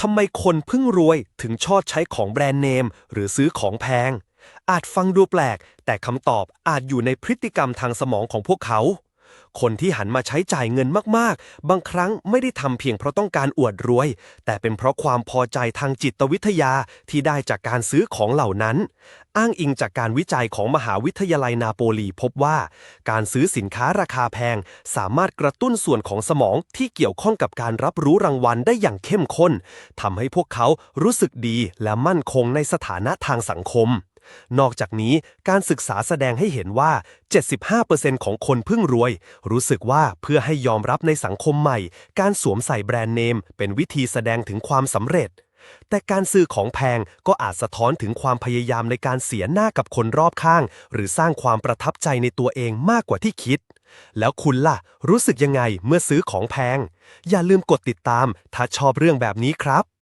ทำไมคนเพิ่งรวยถึงชอบใช้ของแบรนด์เนม หรือซื้อของแพง อาจฟังดูแปลก แต่คำตอบอาจอยู่ในพฤติกรรมทางสมองของพวกเขา คนที่หันมาใช้จ่ายเงินมากๆ บางครั้งไม่ได้ทำเพียงเพราะต้องการอวดรวย แต่เป็นเพราะความพอใจทางจิตวิทยาที่ได้จากการซื้อของเหล่านั้น อ้างอิงจากการวิจัยของมหาวิทยาลัยนาโปลีพบว่า การซื้อสินค้าราคาแพง สามารถกระตุ้นส่วนของสมองที่เกี่ยวข้องกับการรับรู้รางวัลได้อย่างเข้มข้นทำให้พวกเขารู้สึกดีและมั่นคงในสถานะทางสังคม นอกจากนี้การศึกษาแสดงให้เห็นว่า 75%ของคนเพิ่งรวย รู้สึกว่าเพื่อให้ยอมรับในสังคมใหม่ การสวมใส่แบรนด์เนม เป็นวิธีแสดงถึงความสำเร็จ แต่การซื้อของแพงก็อาจสะท้อนถึงความพยายามในการเสียหน้ากับคนรอบข้าง หรือสร้างความประทับใจในตัวเองมากกว่าที่คิดแล้วคุณล่ะ รู้สึกยังไงเมื่อซื้อของแพง อย่าลืมกดติดตาม ถ้าชอบเรื่องแบบนี้ครับ